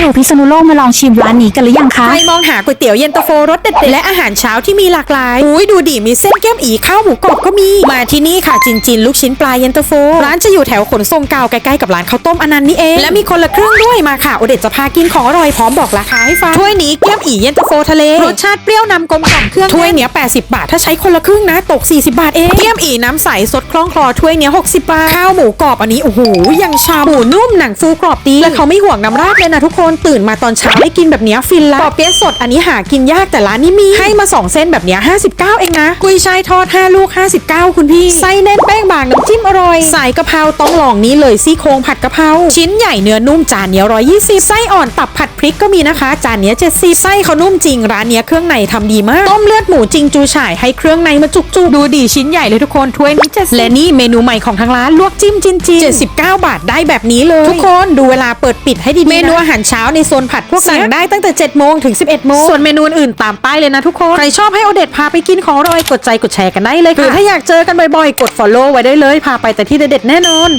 อยู่พิษณุโลกมาลองชิมร้านนี้กันหรือยังคะ ใครมองหาก๋วยเตี๋ยวเย็นตาโฟรสเด็ดๆและอาหารเช้าที่มีหลากหลาย อุ้ยดูดิ มีเส้นแก้มอีข้าวหมูกรอบก็มี มาที่นี่ค่ะจินจินลูกชิ้นปลาเย็นตาโฟ ร้านจะอยู่แถวขนส่งเก่าใกล้ๆกับร้านข้าวต้มอนันต์นี่เอง และมีคนละครึ่งด้วยมาค่ะ โอเดตจะพากินของอร่อยพร้อมบอกราคาให้ฟัง ถ้วยนี้แก้มอีเย็นตาโฟทะเล รสชาติเปรี้ยวนำกลมกล่อมเครื่อง ถ้วยเนี้ย80 บาท ถ้าใช้คนละครึ่งนะ ตก 40 บาทเอง แก้มอีน้ำใสสดคล่องคลอถ้วยเนี้ย60 บาท ข้าวหมูกรอบอันนี้โอ้โหยังชาหมูนุ่มหนังฟูกรอบดีและเขาไม่ห่วงน้ำราดเลยนะทุกคนตื่นมาตอนเช้าได้กินแบบเนี้ยฟินละปอเปี๊ยะสดอันนี้หากินยากแต่ร้านนี้มีให้มา 2 เส้นแบบเนี้ย59 เองนะกุยช่ายทอด 5 ลูก 59 คุณพี่ไส้แน่นแป้งบางน้ำจิ้มอร่อยใส่กะเพราต้องลองนี้เลยซี่โครงผัดกะเพราชิ้นใหญ่เนื้อนุ่มจานเนี้ย120ไส้อ่อนตับผัดพ ริกก็มีนะคะ จานเนี้ย70ไส้เขานุ่มจริงร้านเนี้ยเครื่องในทำดีมาก ต้มเลือดหมูจริงจูฉ่ายให้เครื่องในมาจุกๆ ดูดีชิ้นใหญ่เลยทุกคนถ้วยนี้70และนี่เมนูใหม่ของทางร้านลวกจิ้มจินจิน79บาทได้แบบนี้เลย ทุกคนดูเวลาเปิดปิดให้ดีๆนะเมนูอาหารเช้าในโซนผัดพวกสั่งได้ตั้งแต่7โมงถึง 11โมงส่วนเมนูอื่นๆตามป้ายเลยนะทุกคนใครชอบให้โอเดตพาไปกินของอร่อยกดใจกดแชร์กันได้เลยค่ะหรือถ้าอยากเจอกันบ่อยๆ กด follow ไว้ได้เลยพาไปแต่ที่เด็ดๆแน่นอน